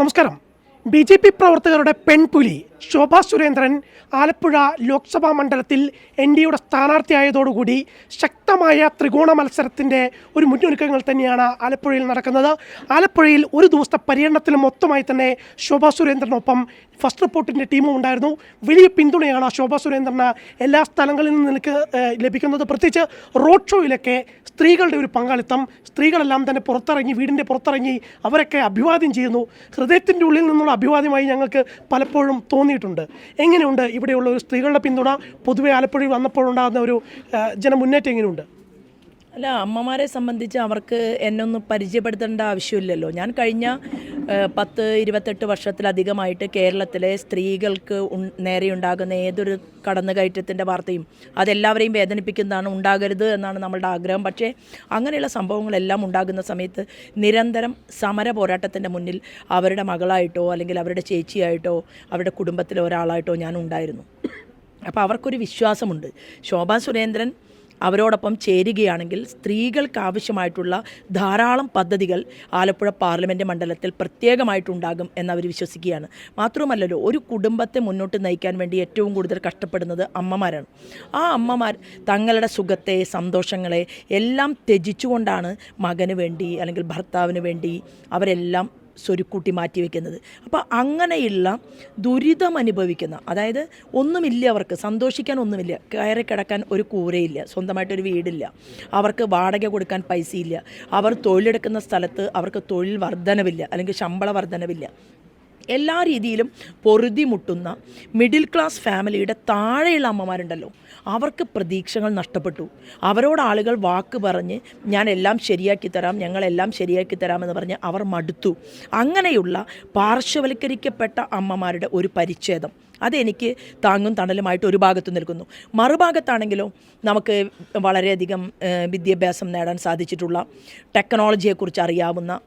നമസ്കാരം. B J P പ്രവർത്തകരുടെ പെൺപുലി ശോഭാ സുരേന്ദ്രൻ ആലപ്പുഴ ലോക്സഭാ മണ്ഡലത്തിൽ എൻ ഡി എയുടെ സ്ഥാനാർത്ഥിയായതോടുകൂടി ശക്തമായ ത്രികോണ മത്സരത്തിന്റെ ഒരു മുന്നൊരുക്കങ്ങൾ തന്നെയാണ് ആലപ്പുഴയിൽ നടക്കുന്നത്. ആലപ്പുഴയിൽ ഒരു ദിവസത്തെ പര്യടനത്തിൽ മൊത്തമായി തന്നെ ശോഭാ സുരേന്ദ്രനൊപ്പം ഫസ്റ്റ് റിപ്പോർട്ടിന്റെ ടീമും ഉണ്ടായിരുന്നു. വലിയ പിന്തുണയാണ് ശോഭാ സുരേന്ദ്രന് എല്ലാ സ്ഥലങ്ങളിൽ നിന്ന് നിനക്ക് ലഭിക്കുന്നത്. പ്രത്യേകിച്ച് റോഡ് ഷോയിലൊക്കെ സ്ത്രീകളുടെ ഒരു പങ്കാളിത്തം സ്ത്രീകളെല്ലാം തന്നെ പുറത്തിറങ്ങി വീടിന്റെ പുറത്തിറങ്ങി അവരൊക്കെ അഭിവാദ്യം ചെയ്യുന്നു. ഹൃദയത്തിന്റെ ഉള്ളിൽ നിന്നുള്ള അഭിവാദ്യമായി ഞങ്ങൾക്ക് പലപ്പോഴും തോന്നിയിട്ടുണ്ട്. എങ്ങനെയുണ്ട് ഇവിടെയുള്ള ഒരു സ്ത്രീകളുടെ പിന്തുണ? പൊതുവെ ആലപ്പുഴയിൽ വന്നപ്പോഴുണ്ടാകുന്ന ഒരു ജനമുന്നേറ്റം എങ്ങനെയുണ്ട്? അല്ല അമ്മമാരെ സംബന്ധിച്ച് അവർക്ക് എന്നെ ഒന്ന് പരിചയപ്പെടുത്തേണ്ട ആവശ്യമില്ലല്ലോ. ഞാൻ കഴിഞ്ഞ പത്ത് ഇരുപത്തെട്ട് വർഷത്തിലധികമായിട്ട് കേരളത്തിലെ സ്ത്രീകൾക്ക് നേരെയുണ്ടാകുന്ന ഏതൊരു കടന്നുകയറ്റത്തിന്റെ വാർത്തയും അതെല്ലാവരെയും വേദനിപ്പിക്കുന്നതാണ് ഉണ്ടാകരുത് എന്നാണ് നമ്മളുടെ ആഗ്രഹം. പക്ഷേ അങ്ങനെയുള്ള സംഭവങ്ങളെല്ലാം ഉണ്ടാകുന്ന സമയത്ത് നിരന്തരം സമര പോരാട്ടത്തിന്റെ മുന്നിൽ അവരുടെ മകളായിട്ടോ അല്ലെങ്കിൽ അവരുടെ ചേച്ചിയായിട്ടോ അവരുടെ കുടുംബത്തിലെ ഒരാളായിട്ടോ ഞാൻ ഉണ്ടായിരുന്നു. അപ്പോൾ അവർക്കൊരു വിശ്വാസമുണ്ട്. ശോഭാ സുരേന്ദ്രൻ അവരോടൊപ്പം ചേരുകയാണെങ്കിൽ സ്ത്രീകൾക്ക് ആവശ്യമായിട്ടുള്ള ധാരാളം പദ്ധതികൾ ആലപ്പുഴ പാർലമെന്റ് മണ്ഡലത്തിൽ പ്രത്യേകമായിട്ടുണ്ടാകും എന്നവർ വിശ്വസിക്കുകയാണ്. മാത്രമല്ലല്ലോ ഒരു കുടുംബത്തെ മുന്നോട്ട് നയിക്കാൻ വേണ്ടി ഏറ്റവും കൂടുതൽ കഷ്ടപ്പെടുന്നത് അമ്മമാരാണ്. ആ അമ്മമാർ തങ്ങളുടെ സുഖത്തെ സന്തോഷങ്ങളെ എല്ലാം ത്യജിച്ചുകൊണ്ടാണ് മകന് വേണ്ടി അല്ലെങ്കിൽ ഭർത്താവിന് വേണ്ടി അവരെല്ലാം സ്വരുക്കൂട്ടി മാറ്റിവെക്കുന്നത് അപ്പോൾ അങ്ങനെയുള്ള ദുരിതം അനുഭവിക്കുന്ന അതായത് ഒന്നുമില്ല അവർക്ക് സന്തോഷിക്കാൻ ഒന്നുമില്ല കയറി കിടക്കാൻ ഒരു കൂരയില്ല സ്വന്തമായിട്ടൊരു വീടില്ല അവർക്ക് വാടക കൊടുക്കാൻ പൈസയില്ല അവർ തൊഴിലെടുക്കുന്ന സ്ഥലത്ത് അവർക്ക് തൊഴിൽ വർധനവില്ല അല്ലെങ്കിൽ ശമ്പള വർധനവില്ല. എല്ലാ രീതിയിലും പൊറുതിമുട്ടുന്ന മിഡിൽ ക്ലാസ് ഫാമിലിയുടെ താഴെയുള്ള അമ്മമാരുണ്ടല്ലോ. അവർക്ക് പ്രതീക്ഷകൾ നഷ്ടപ്പെട്ടു. അവരോട് ആളുകൾ വാക്ക് പറഞ്ഞ് ഞാൻ എല്ലാം ശരിയാക്കി തരാം ഞങ്ങളെല്ലാം ശരിയാക്കി തരാമെന്ന് പറഞ്ഞ് അവർ മടുത്തു. അങ്ങനെയുള്ള പാർശ്വവൽക്കരിക്കപ്പെട്ട അമ്മമാരുടെ ഒരു പരിച്ഛേദം. അതെനിക്ക് താങ്ങും തണലുമായിട്ട് ഒരു ഭാഗത്ത് നിൽക്കുന്നു. മറുഭാഗത്താണെങ്കിലോ നമുക്ക് വളരെയധികം വിദ്യാഭ്യാസം നേടാൻ സാധിച്ചിട്ടുള്ള ടെക്നോളജിയെക്കുറിച്ച് അറിയാവുന്ന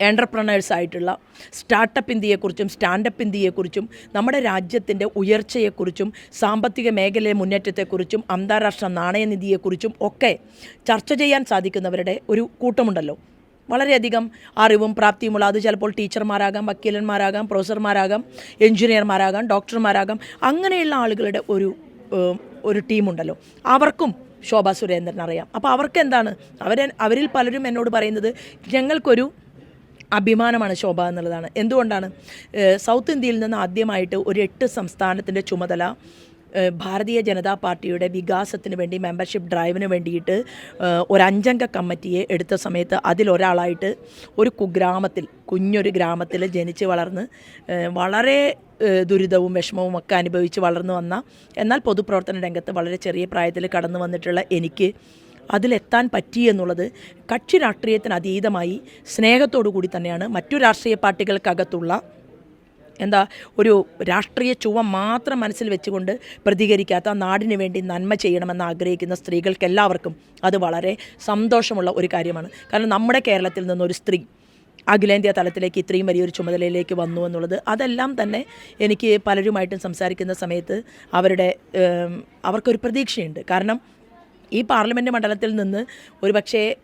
എന്റർപ്രണേഴ്സ് ആയിട്ടുള്ള സ്റ്റാർട്ടപ്പ് ഇന്ത്യയെക്കുറിച്ചും സ്റ്റാൻഡപ്പ് ഇന്ത്യയെക്കുറിച്ചും നമ്മുടെ രാജ്യത്തിന്റെ ഉയർച്ചയെക്കുറിച്ചും സാമ്പത്തിക മേഖലയിലെ മുന്നേറ്റത്തെക്കുറിച്ചും അന്താരാഷ്ട്ര നാണയനിധിയെക്കുറിച്ചും ഒക്കെ ചർച്ച ചെയ്യാൻ സാധിക്കുന്നവരുടെ ഒരു കൂട്ടമുണ്ടല്ലോ. വളരെയധികം അറിവും പ്രാപ്തിയുമുള്ള അത് ചിലപ്പോൾ ടീച്ചർമാരാകാം വക്കീലന്മാരാകാം പ്രൊഫസർമാരാകാം എഞ്ചിനീയർമാരാകാം ഡോക്ടർമാരാകാം അങ്ങനെയുള്ള ആളുകളുടെ ഒരു ഒരു ടീമുണ്ടല്ലോ. അവർക്കും ശോഭാ സുരേന്ദ്രൻ അറിയാം. അപ്പോൾ അവർക്ക് എന്താണ് അവരെ അവരിൽ പലരും എന്നോട് പറയുന്നത് ഞങ്ങൾക്കൊരു അഭിമാനമാണ് ശോഭ എന്നുള്ളതാണ്. എന്തുകൊണ്ടാണ്? സൗത്ത് ഇന്ത്യയിൽ നിന്ന് ആദ്യമായിട്ട് ഒരു എട്ട് സംസ്ഥാനത്തിന്റെ ചുമതല ഭാരതീയ ജനതാ പാർട്ടിയുടെ വികാസത്തിന് വേണ്ടി മെമ്പർഷിപ്പ് ഡ്രൈവിന് വേണ്ടിയിട്ട് ഒരു അഞ്ചംഗ കമ്മിറ്റിയെ എടുത്ത സമയത്ത് അതിലൊരാളായിട്ട് ഒരു കുഗ്രാമത്തിൽ കുഞ്ഞൊരു ഗ്രാമത്തിൽ ജനിച്ച് വളർന്ന് വളരെ ദുരിതവും വിഷമവും ഒക്കെ അനുഭവിച്ച് വളർന്നു വന്ന എന്നാൽ പൊതുപ്രവർത്തന രംഗത്ത് വളരെ ചെറിയ പ്രായത്തിൽ കടന്നു വന്നിട്ടുള്ള എനിക്ക് അതിലെത്താൻ പറ്റി എന്നുള്ളത് കക്ഷി രാഷ്ട്രീയത്തിന് അതീതമായി സ്നേഹത്തോടു കൂടി തന്നെയാണ് മറ്റു രാഷ്ട്രീയ പാർട്ടികൾക്കകത്തുള്ള എന്താ ഒരു രാഷ്ട്രീയ ചുവ മാത്രം മനസ്സിൽ വെച്ചുകൊണ്ട് പ്രതികരിക്കാത്ത നാടിന് വേണ്ടി നന്മ ചെയ്യണമെന്ന് ആഗ്രഹിക്കുന്ന സ്ത്രീകൾക്ക് എല്ലാവർക്കും അത് വളരെ സന്തോഷമുള്ള ഒരു കാര്യമാണ്. കാരണം നമ്മുടെ കേരളത്തിൽ നിന്നൊരു സ്ത്രീ അഖിലേന്ത്യാ തലത്തിലേക്ക് ഇത്രയും വലിയൊരു ചുമതലയിലേക്ക് വന്നു എന്നുള്ളത് അതെല്ലാം തന്നെ എനിക്ക് പലരുമായിട്ടും സംസാരിക്കുന്ന സമയത്ത് അവരുടെ അവർക്കൊരു പ്രതീക്ഷയുണ്ട്. കാരണം ഈ പാർലമെന്റ് മണ്ഡലത്തിൽ നിന്ന് ഒരു പക്ഷേ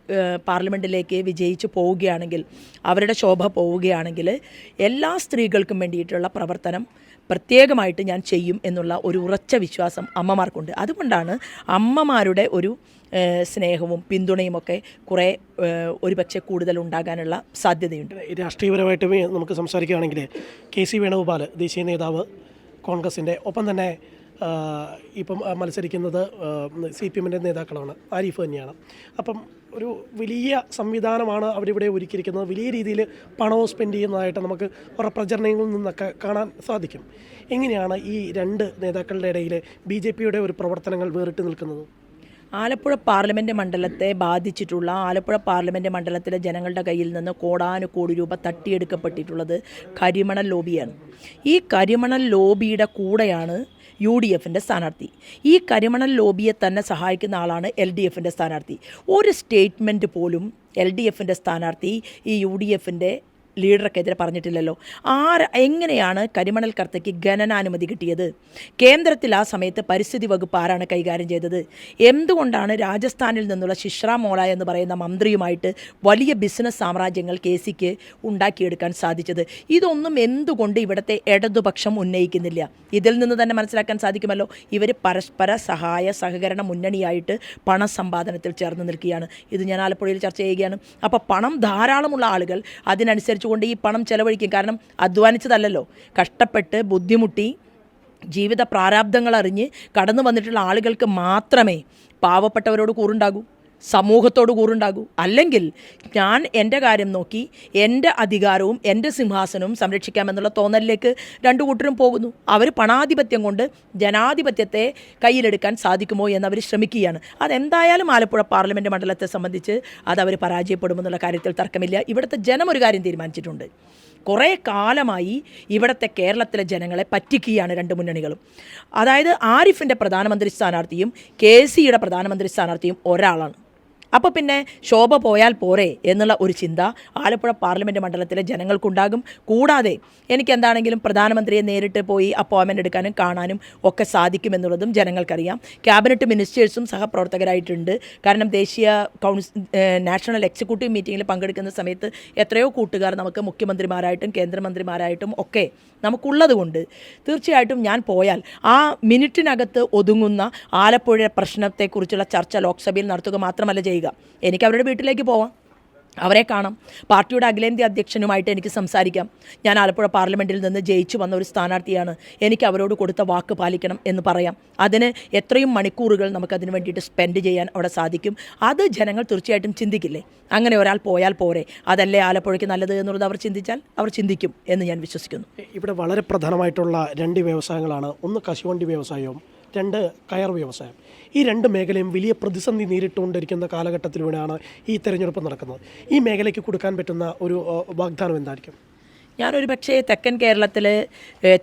പാർലമെന്റിലേക്ക് വിജയിച്ച് പോവുകയാണെങ്കിൽ അവരുടെ ശോഭ പോവുകയാണെങ്കിൽ എല്ലാ സ്ത്രീകൾക്കും വേണ്ടിയിട്ടുള്ള പ്രവർത്തനം പ്രത്യേകമായിട്ട് ഞാൻ ചെയ്യും എന്നുള്ള ഒരു ഉറച്ച വിശ്വാസം അമ്മമാർക്കുണ്ട്. അതുകൊണ്ടാണ് അമ്മമാരുടെ ഒരു സ്നേഹവും പിന്തുണയും ഒക്കെ കുറേ ഒരു ഒരുപക്ഷെ കൂടുതൽ ഉണ്ടാകാനുള്ള സാധ്യതയുണ്ട്. രാഷ്ട്രീയപരമായിട്ട് നമുക്ക് സംസാരിക്കുകയാണെങ്കിൽ കെ സി വേണുഗോപാൽ ദേശീയ നേതാവ് കോൺഗ്രസിന്റെ ഒപ്പം തന്നെ ഇപ്പം മത്സരിക്കുന്നത് സി പി എമ്മിന്റെ നേതാക്കളാണ്. ആരിഫ് തന്നെയാണ്. അപ്പം ഒരു വലിയ സംവിധാനമാണ് അവരിവിടെ ഒരുക്കിയിരിക്കുന്നത്. വലിയ രീതിയിൽ പണവും സ്പെൻഡ് ചെയ്യുന്നതായിട്ട് നമുക്ക് കുറേ പ്രചരണങ്ങളിൽ നിന്നൊക്കെ കാണാൻ സാധിക്കും. എങ്ങനെയാണ് ഈ രണ്ട് നേതാക്കളുടെ ഇടയിൽ ബി ജെ പിയുടെ ഒരു പ്രവർത്തനങ്ങൾ വേറിട്ട് നിൽക്കുന്നത്? ആലപ്പുഴ പാർലമെന്റ് മണ്ഡലത്തെ ബാധിച്ചിട്ടുള്ള ആലപ്പുഴ പാർലമെന്റ് മണ്ഡലത്തിലെ ജനങ്ങളുടെ കയ്യിൽ നിന്ന് കോടാനുകോടി രൂപ തട്ടിയെടുക്കപ്പെട്ടിട്ടുള്ളത് കരിമണൽ ലോബിയാണ്. ഈ കരിമണൽ ലോബിയുടെ കൂടെയാണ് യു ഡി എഫിന്റെ സ്ഥാനാർത്ഥി. ഈ കരിമണൽ ലോബിയെ തന്നെ സഹായിക്കുന്ന ആളാണ് എൽ ഡി എഫിന്റെ സ്ഥാനാർത്ഥി. ഒരു സ്റ്റേറ്റ്മെന്റ് പോലും എൽ ഡി എഫിന്റെ സ്ഥാനാർത്ഥി ഈ യു ഡി എഫിന്റെ ലീഡർക്കെതിരെ പറഞ്ഞിട്ടില്ലല്ലോ. ആര് എങ്ങനെയാണ് കരിമണൽ കർത്തയ്ക്ക് ഖനനാനുമതി കിട്ടിയത്? കേന്ദ്രത്തിൽ ആ സമയത്ത് പരിസ്ഥിതി വകുപ്പ് ആരാണ് കൈകാര്യം ചെയ്തത്? എന്തുകൊണ്ടാണ് രാജസ്ഥാനിൽ നിന്നുള്ള ശിശ്ര മോള എന്ന് പറയുന്ന മന്ത്രിയുമായിട്ട് വലിയ ബിസിനസ് സാമ്രാജ്യങ്ങൾ കെ സിക്ക് ഉണ്ടാക്കിയെടുക്കാൻ സാധിച്ചത്? ഇതൊന്നും എന്തുകൊണ്ട് ഇവിടുത്തെ ഇടതുപക്ഷം ഉന്നയിക്കുന്നില്ല? ഇതിൽ നിന്ന് തന്നെ മനസ്സിലാക്കാൻ സാധിക്കുമല്ലോ. ഇവർ പരസ്പര സഹായ സഹകരണ മുന്നണിയായിട്ട് പണ സമ്പാദനത്തിൽ ചേർന്ന് നിൽക്കുകയാണ്. ഇത് ഞാൻ ആലപ്പുഴയിൽ ചർച്ച ചെയ്യുകയാണ്. അപ്പോൾ പണം ധാരാളമുള്ള ആളുകൾ അതിനനുസരിച്ച് കൊണ്ട് ഈ പണം ചെലവഴിക്കും. കാരണം അധ്വാനിച്ചതല്ലല്ലോ. കഷ്ടപ്പെട്ട് ബുദ്ധിമുട്ടി ജീവിത പ്രാരാബ്ദങ്ങൾ അറിഞ്ഞ് കടന്നു വന്നിട്ടുള്ള ആളുകൾക്ക് മാത്രമേ പാവപ്പെട്ടവരോട് കൂറുണ്ടാകൂ. സമൂഹത്തോട് കൂറുണ്ടാകൂ. അല്ലെങ്കിൽ ഞാൻ എന്റെ കാര്യം നോക്കി എന്റെ അധികാരവും എന്റെ സിംഹാസനവും സംരക്ഷിക്കാമെന്നുള്ള തോന്നലിലേക്ക് രണ്ടു കൂട്ടരും പോകുന്നു. അവർ പണാധിപത്യം കൊണ്ട് ജനാധിപത്യത്തെ കയ്യിലെടുക്കാൻ സാധിക്കുമോ എന്ന് അവർ ശ്രമിക്കുകയാണ്. അതെന്തായാലും ആലപ്പുഴ പാർലമെന്റ് മണ്ഡലത്തെ സംബന്ധിച്ച് അത് അവർ പരാജയപ്പെടുമെന്നുള്ള കാര്യത്തിൽ തർക്കമില്ല. ഇവിടുത്തെ ജനം ഒരു കാര്യം തീരുമാനിച്ചിട്ടുണ്ട്. കുറേ കാലമായി ഇവിടുത്തെ കേരളത്തിലെ ജനങ്ങളെ പറ്റിക്കുകയാണ് രണ്ട് മുന്നണികളും. അതായത് ആരിഫിന്റെ പ്രധാനമന്ത്രി സ്ഥാനാർത്ഥിയും കെ സിയുടെ പ്രധാനമന്ത്രി സ്ഥാനാർത്ഥിയും ഒരാളാണ്. അപ്പോൾ പിന്നെ ശോഭ പോയാൽ പോരെ എന്നുള്ള ഒരു ചിന്ത ആലപ്പുഴ പാർലമെന്റ് മണ്ഡലത്തിലെ ജനങ്ങൾക്കുണ്ടാകും. കൂടാതെ എനിക്ക് എന്താണെങ്കിലും പ്രധാനമന്ത്രിയെ നേരിട്ട് പോയി അപ്പോയിൻമെന്റ് എടുക്കാനും കാണാനും ഒക്കെ സാധിക്കുമെന്നുള്ളതും ജനങ്ങൾക്കറിയാം. ക്യാബിനറ്റ് മിനിസ്റ്റേഴ്സും സഹപ്രവർത്തകരായിട്ടുണ്ട്. കാരണം ദേശീയ കൗൺസിൽ നാഷണൽ എക്സിക്യൂട്ടീവ് മീറ്റിങ്ങിൽ പങ്കെടുക്കുന്ന സമയത്ത് എത്രയോ കൂട്ടുകാർ നമുക്ക് മുഖ്യമന്ത്രിമാരായിട്ടും കേന്ദ്രമന്ത്രിമാരായിട്ടും ഒക്കെ നമുക്കുള്ളതുകൊണ്ട് തീർച്ചയായിട്ടും ഞാൻ പോയാൽ ആ മിനിറ്റിനകത്ത് ഒതുങ്ങുന്ന ആലപ്പുഴ പ്രശ്നത്തെക്കുറിച്ചുള്ള ചർച്ച ലോക്സഭയിൽ നടത്തുക മാത്രമല്ല ചെയ്യുക. എനിക്ക് അവരുടെ വീട്ടിലേക്ക് പോവാം. അവരെ കാണാം. പാർട്ടിയുടെ അഖിലേന്ത്യാ അധ്യക്ഷനുമായിട്ട് എനിക്ക് സംസാരിക്കാം. ഞാൻ ആലപ്പുഴ പാർലമെന്റിൽ നിന്ന് ജയിച്ചു വന്ന ഒരു സ്ഥാനാർത്ഥിയാണ്. എനിക്ക് അവരോട് കൊടുത്ത വാക്ക് പാലിക്കണം എന്ന് പറയാം. അതിന് എത്രയും മണിക്കൂറുകൾ നമുക്കതിന് വേണ്ടിയിട്ട് സ്പെൻഡ് ചെയ്യാൻ അവിടെ സാധിക്കും. അത് ജനങ്ങൾ തീർച്ചയായിട്ടും ചിന്തിക്കില്ലേ? അങ്ങനെ ഒരാൾ പോയാൽ പോരെ. അതല്ലേ ആലപ്പുഴയ്ക്ക് നല്ലത് എന്നുള്ളത് അവർ ചിന്തിച്ചാൽ അവർ ചിന്തിക്കും എന്ന് ഞാൻ വിശ്വസിക്കുന്നു. ഇവിടെ വളരെ പ്രധാനമായിട്ടുള്ള രണ്ട് വ്യവസായങ്ങളാണ്. ഒന്ന് കശുവണ്ടി വ്യവസായവും രണ്ട് കയർ വ്യവസായം. ഈ രണ്ട് മേഖലയും വലിയ പ്രതിസന്ധി നേരിട്ടുകൊണ്ടിരിക്കുന്ന കാലഘട്ടത്തിലൂടെയാണ് ഈ തെരഞ്ഞെടുപ്പ് നടക്കുന്നത്. ഈ മേഖലയ്ക്ക് കൊടുക്കാൻ പറ്റുന്ന ഒരു വാഗ്ദാനം എന്തായിരിക്കും? ഞാനൊരു പക്ഷേ തെക്കൻ കേരളത്തിൽ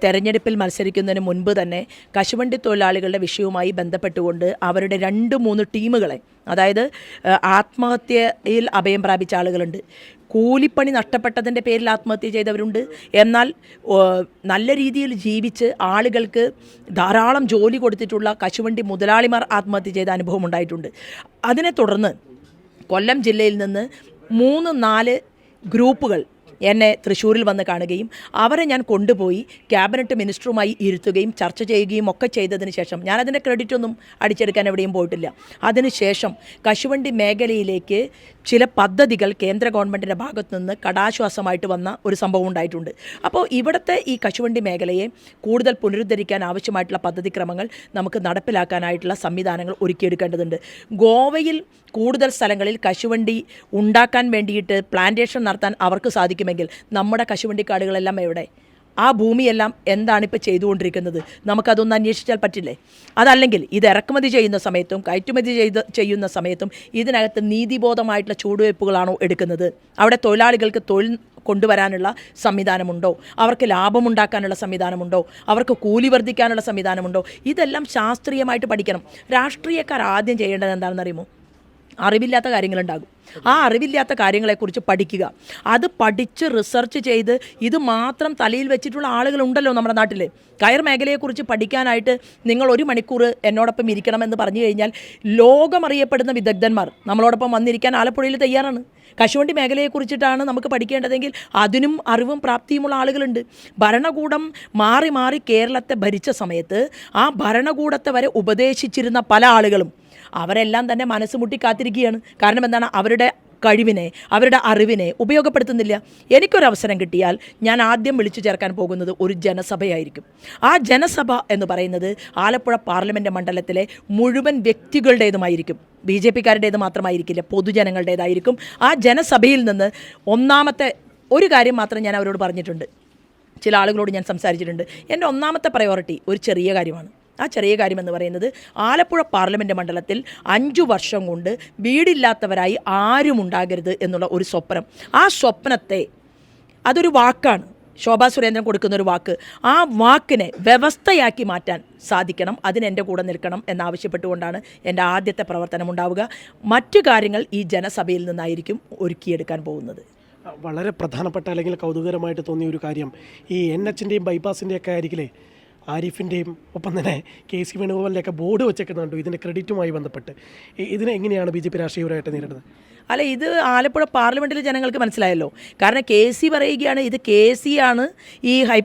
തെരഞ്ഞെടുപ്പിൽ മത്സരിക്കുന്നതിന് മുൻപ് തന്നെ കശുവണ്ടി തൊഴിലാളികളുടെ വിഷയവുമായി ബന്ധപ്പെട്ടുകൊണ്ട് അവരുടെ രണ്ട് മൂന്ന് ടീമുകളെ അതായത് ആത്മഹത്യയിൽ അഭയം പ്രാപിച്ച ആളുകളുണ്ട്. കൂലിപ്പണി നഷ്ടപ്പെട്ടതിന്റെ പേരിൽ ആത്മഹത്യ ചെയ്തവരുണ്ട്. എന്നാൽ നല്ല രീതിയിൽ ജീവിച്ച് ആളുകൾക്ക് ധാരാളം ജോലി കൊടുത്തിട്ടുള്ള കശുവണ്ടി മുതലാളിമാർ ആത്മഹത്യ ചെയ്ത അനുഭവം ഉണ്ടായിട്ടുണ്ട്. അതിനെ തുടർന്ന് കൊല്ലം ജില്ലയിൽ നിന്ന് മൂന്ന് നാല് ഗ്രൂപ്പുകൾ എന്നെ തൃശ്ശൂരിൽ വന്ന് കാണുകയും അവരെ ഞാൻ കൊണ്ടുപോയി ക്യാബിനറ്റ് മിനിസ്റ്ററുമായി ഇരുത്തുകയും ചർച്ച ചെയ്യുകയും ഒക്കെ ചെയ്തതിന് ശേഷം ഞാനതിന്റെ ക്രെഡിറ്റ് ഒന്നും അടിച്ചെടുക്കാൻ എവിടെയും പോയിട്ടില്ല. അതിനുശേഷം കശുവണ്ടി മേഖലയിലേക്ക് ചില പദ്ധതികൾ കേന്ദ്ര ഗവൺമെന്റിന്റെ ഭാഗത്തു നിന്ന് കടാശ്വാസമായിട്ട് വന്ന ഒരു സംഭവം ഉണ്ടായിട്ടുണ്ട്. അപ്പോൾ ഇവിടുത്തെ ഈ കശുവണ്ടി മേഖലയെ കൂടുതൽ പുനരുദ്ധരിക്കാൻ ആവശ്യമായിട്ടുള്ള പദ്ധതി ക്രമങ്ങൾ നമുക്ക് നടപ്പിലാക്കാനായിട്ടുള്ള സംവിധാനങ്ങൾ ഒരുക്കിയെടുക്കേണ്ടതുണ്ട്. ഗോവയിൽ കൂടുതൽ സ്ഥലങ്ങളിൽ കശുവണ്ടി ഉണ്ടാക്കാൻ വേണ്ടിയിട്ട് പ്ലാന്റേഷൻ നടത്താൻ അവർക്ക് സാധിക്കുമെങ്കിൽ നമ്മുടെ കശുവണ്ടി കാടുകളെല്ലാം എവിടെ? ആ ഭൂമിയെല്ലാം എന്താണ് ഇപ്പോൾ ചെയ്തുകൊണ്ടിരിക്കുന്നത്? നമുക്കതൊന്ന് അന്വേഷിച്ചാൽ പറ്റില്ലേ? അതല്ലെങ്കിൽ ഇത് ഇറക്കുമതി ചെയ്യുന്ന സമയത്തും കയറ്റുമതി ചെയ്ത് ചെയ്യുന്ന സമയത്തും ഇതിനകത്ത് നീതിബോധമായിട്ടുള്ള ചൂടുവയ്പ്പുകളാണോ എടുക്കുന്നത്? അവിടെ തൊഴിലാളികൾക്ക് തൊഴിൽ കൊണ്ടുവരാനുള്ള സംവിധാനമുണ്ടോ? അവർക്ക് ലാഭമുണ്ടാക്കാനുള്ള സംവിധാനമുണ്ടോ? അവർക്ക് കൂലി വർദ്ധിക്കാനുള്ള സംവിധാനമുണ്ടോ? ഇതെല്ലാം ശാസ്ത്രീയമായിട്ട് പഠിക്കണം. രാഷ്ട്രീയക്കാർ ആദ്യം ചെയ്യേണ്ടത് എന്താണെന്ന് അറിയുമോ അറിവില്ലാത്ത കാര്യങ്ങളുണ്ടാകും. ആ അറിവില്ലാത്ത കാര്യങ്ങളെക്കുറിച്ച് പഠിക്കുക. അത് പഠിച്ച് റിസർച്ച് ചെയ്ത് ഇത് മാത്രം തലയിൽ വെച്ചിട്ടുള്ള ആളുകളുണ്ടല്ലോ നമ്മുടെ നാട്ടിൽ കയർ മേഖലയെക്കുറിച്ച് പഠിക്കാനായിട്ട് നിങ്ങൾ ഒരു മണിക്കൂർ എന്നോടൊപ്പം ഇരിക്കണമെന്ന് പറഞ്ഞു കഴിഞ്ഞാൽ ലോകമറിയപ്പെടുന്ന വിദഗ്ധന്മാർ നമ്മളോടൊപ്പം വന്നിരിക്കാൻ ആലപ്പുഴയിൽ തയ്യാറാണ്. കശുവണ്ടി മേഖലയെക്കുറിച്ചിട്ടാണ് നമുക്ക് പഠിക്കേണ്ടതെങ്കിൽ അതിനും അറിവും പ്രാപ്തിയുമുള്ള ആളുകളുണ്ട്. ഭരണകൂടം മാറി മാറി കേരളത്തെ ഭരിച്ച സമയത്ത് ആ ഭരണകൂടത്തെ വരെ ഉപദേശിച്ചിരുന്ന പല ആളുകളും അവരെല്ലാം തന്നെ മനസ്സ് മുട്ടി കാത്തിരിക്കുകയാണ്. കാരണം എന്താണ്? അവരുടെ കഴിവിനെ അവരുടെ അറിവിനെ ഉപയോഗപ്പെടുത്തുന്നില്ല. എനിക്കൊരവസരം കിട്ടിയാൽ ഞാൻ ആദ്യം വിളിച്ചു ചേർക്കാൻ പോകുന്നത് ഒരു ജനസഭയായിരിക്കും. ആ ജനസഭ എന്ന് പറയുന്നത് ആലപ്പുഴ പാർലമെന്റ് മണ്ഡലത്തിലെ മുഴുവൻ വ്യക്തികളുടേതുമായിരിക്കും. B J പിക്കാരുടേത് മാത്രമായിരിക്കില്ല പൊതുജനങ്ങളുടേതായിരിക്കും. ആ ജനസഭയിൽ നിന്ന് ഒന്നാമത്തെ ഒരു കാര്യം മാത്രം ഞാൻ അവരോട് പറഞ്ഞിട്ടുണ്ട്. ചില ആളുകളോട് ഞാൻ സംസാരിച്ചിട്ടുണ്ട്. എന്റെ ഒന്നാമത്തെ പ്രയോറിറ്റി ഒരു ചെറിയ കാര്യമാണ്. ആ ചെറിയ കാര്യം എന്ന് പറയുന്നത് ആലപ്പുഴ പാർലമെന്റ് മണ്ഡലത്തിൽ അഞ്ചു വർഷം കൊണ്ട് വീടില്ലാത്തവരായി ആരും ഉണ്ടാകരുത് എന്നുള്ള ഒരു സ്വപ്നം. ആ സ്വപ്നത്തെ അതൊരു വാക്കാണ്. ശോഭാ സുരേന്ദ്രൻ കൊടുക്കുന്ന ഒരു വാക്ക്. ആ വാക്കിനെ വ്യവസ്ഥയാക്കി മാറ്റാൻ സാധിക്കണം. അതിന് എന്റെ കൂടെ നിൽക്കണം എന്നാവശ്യപ്പെട്ടുകൊണ്ടാണ് എന്റെ ആദ്യത്തെ പ്രവർത്തനം ഉണ്ടാവുക. മറ്റു കാര്യങ്ങൾ ഈ ജനസഭയിൽ നിന്നായിരിക്കും ഒരുക്കിയെടുക്കാൻ പോകുന്നത്. വളരെ പ്രധാനപ്പെട്ട അല്ലെങ്കിൽ കൗതുകരമായിട്ട് തോന്നിയ ഒരു കാര്യം ഈ എൻ എച്ചിന്റെയും ബൈപ്പാസിന്റെയൊക്കെ ആയിരിക്കില്ലേ? ആരിഫിന്റെയും ഒപ്പം തന്നെ കെ സി വേണുഗോപാലിന്റെയൊക്കെ ബോർഡ് കണ്ടു ഇതിന്റെ ക്രെഡിറ്റുമായി ബന്ധപ്പെട്ട്. ഇതിനെ എങ്ങനെയാണ് ബി ജെ പി രാഷ്ട്രീയപരമായിട്ട് നേരിടുന്നത്? അല്ല ഇത് ആലപ്പുഴ പാർലമെന്റിലെ ജനങ്ങൾക്ക് മനസ്സിലായല്ലോ. കാരണം കെ സി പറയുകയാണ് ഇത് കെ സി ആണ് ഈ ഹൈ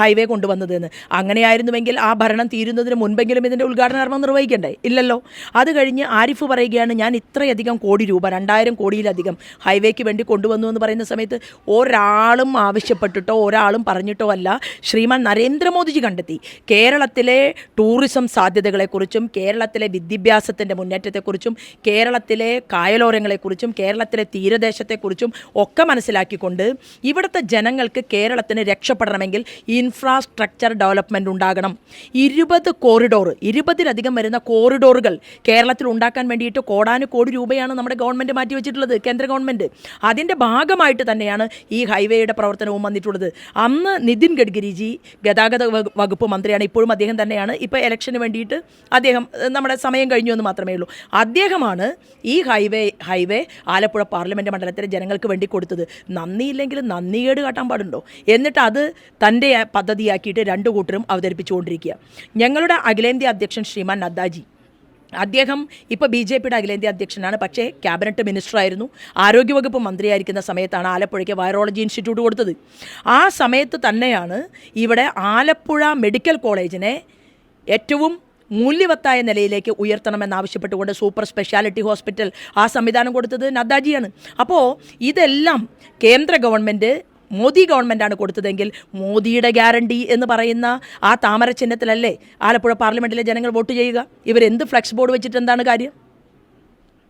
ഹൈവേ കൊണ്ടുവന്നതെന്ന്. അങ്ങനെയായിരുന്നുവെങ്കിൽ ആ ഭരണം തീരുന്നതിന് മുൻപെങ്കിലും ഇതിന്റെ ഉദ്ഘാടന കർമ്മം നിർവഹിക്കണ്ടേ? ഇല്ലല്ലോ. അത് കഴിഞ്ഞ് ആരിഫ് പറയുകയാണ് ഞാൻ ഇത്രയധികം കോടി രൂപ രണ്ടായിരം കോടിയിലധികം ഹൈവേക്ക് വേണ്ടി കൊണ്ടുവന്നു എന്ന് പറയുന്ന സമയത്ത് ഒരാളും ആവശ്യപ്പെട്ടിട്ടോ ഒരാളും പറഞ്ഞിട്ടോ അല്ല ശ്രീമാൻ നരേന്ദ്രമോദിജി കണ്ടെത്തി. കേരളത്തിലെ ടൂറിസം സാധ്യതകളെക്കുറിച്ചും കേരളത്തിലെ വിദ്യാഭ്യാസത്തിന്റെ മുന്നേറ്റത്തെക്കുറിച്ചും കേരളത്തിലെ കായലോരങ്ങളെക്കുറിച്ചും കേരളത്തിലെ തീരദേശത്തെക്കുറിച്ചും ഒക്കെ മനസ്സിലാക്കിക്കൊണ്ട് ഇവിടുത്തെ ജനങ്ങൾക്ക് കേരളത്തിന് രക്ഷപ്പെടണമെങ്കിൽ ഇൻഫ്രാസ്ട്രക്ചർ ഡെവലപ്മെന്റ് ഉണ്ടാകണം. ഇരുപത് കോറിഡോർ ഇരുപതിലധികം വരുന്ന കോറിഡോറുകൾ കേരളത്തിൽ ഉണ്ടാക്കാൻ വേണ്ടിയിട്ട് കോടാനുകോടി രൂപയാണ് നമ്മുടെ ഗവൺമെന്റ് മാറ്റിവെച്ചിട്ടുള്ളത് കേന്ദ്ര ഗവൺമെന്റ് അതിന്റെ ഭാഗമായിട്ട് തന്നെയാണ് ഈ ഹൈവേയുടെ പ്രവർത്തനവും വന്നിട്ടുള്ളത്. അന്ന് നിതിൻ ഗഡ്കരിജി ഗതാഗത വകുപ്പ് മന്ത്രിയാണ് ഇപ്പോഴും അദ്ദേഹം തന്നെയാണ്. ഇപ്പോൾ ഇലക്ഷന് വേണ്ടിയിട്ട് അദ്ദേഹം നമ്മുടെ സമയം കഴിഞ്ഞു എന്ന് മാത്രമേ ഉള്ളൂ. അദ്ദേഹമാണ് ഈ ഹൈവേ ഹൈവേ ആലപ്പുഴ പാർലമെന്റ് മണ്ഡലത്തിലെ ജനങ്ങൾക്ക് വേണ്ടി കൊടുത്തത്. നന്ദിയില്ലെങ്കിൽ നന്ദികേട് കാട്ടാൻ പാടുണ്ടോ? എന്നിട്ട് അത് തന്റെ പദ്ധതിയാക്കിയിട്ട് രണ്ടു കൂട്ടരും അവതരിപ്പിച്ചുകൊണ്ടിരിക്കുക. ഞങ്ങളുടെ അഖിലേന്ത്യാ അധ്യക്ഷൻ ശ്രീമാൻ നദ്ദാജി. അദ്ദേഹം ഇപ്പോൾ ബി ജെ പിയുടെ അഖിലേന്ത്യാ അധ്യക്ഷനാണ്. പക്ഷേ ക്യാബിനറ്റ് മിനിസ്റ്ററായിരുന്നു. ആരോഗ്യവകുപ്പ് മന്ത്രിയായിരിക്കുന്ന സമയത്താണ് ആലപ്പുഴയ്ക്ക് വൈറോളജി ഇൻസ്റ്റിറ്റ്യൂട്ട് കൊടുത്തത്. ആ സമയത്ത് തന്നെയാണ് ഇവിടെ ആലപ്പുഴ മെഡിക്കൽ കോളേജിനെ ഏറ്റവും മൂല്യവത്തായ നിലയിലേക്ക് ഉയർത്തണമെന്നാവശ്യപ്പെട്ടുകൊണ്ട് സൂപ്പർ സ്പെഷ്യാലിറ്റി ഹോസ്പിറ്റൽ ആ സംവിധാനം കൊടുത്തത് നദ്ദാജിയാണ്. അപ്പോൾ ഇതെല്ലാം കേന്ദ്ര ഗവൺമെന്റ് മോദി ഗവൺമെന്റാണ് കൊടുത്തതെങ്കിൽ മോദിയുടെ ഗ്യാരണ്ടി എന്ന് പറയുന്ന ആ താമര ചിഹ്നത്തിലല്ലേ ആലപ്പുഴ പാർലമെന്റിലെ ജനങ്ങൾ വോട്ട് ചെയ്യുക? ഇവരെന്ത് ഫ്ലെക്സ് ബോർഡ് വെച്ചിട്ട് എന്താണ് കാര്യം?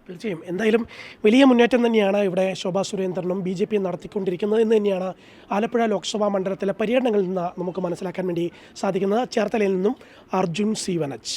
തീർച്ചയായും എന്തായാലും വലിയ മുന്നേറ്റം തന്നെയാണ് ഇവിടെ ശോഭാ സുരേന്ദ്രനും ബി ജെ പിയും നടത്തിക്കൊണ്ടിരിക്കുന്നത് എന്ന് തന്നെയാണ് ആലപ്പുഴ ലോക്സഭാ മണ്ഡലത്തിലെ പര്യടനങ്ങളിൽ നിന്ന് നമുക്ക് മനസ്സിലാക്കാൻ വേണ്ടി സാധിക്കുന്നത്. ചേർത്തലയിൽ നിന്നും അർജുൻ സി വനജ്.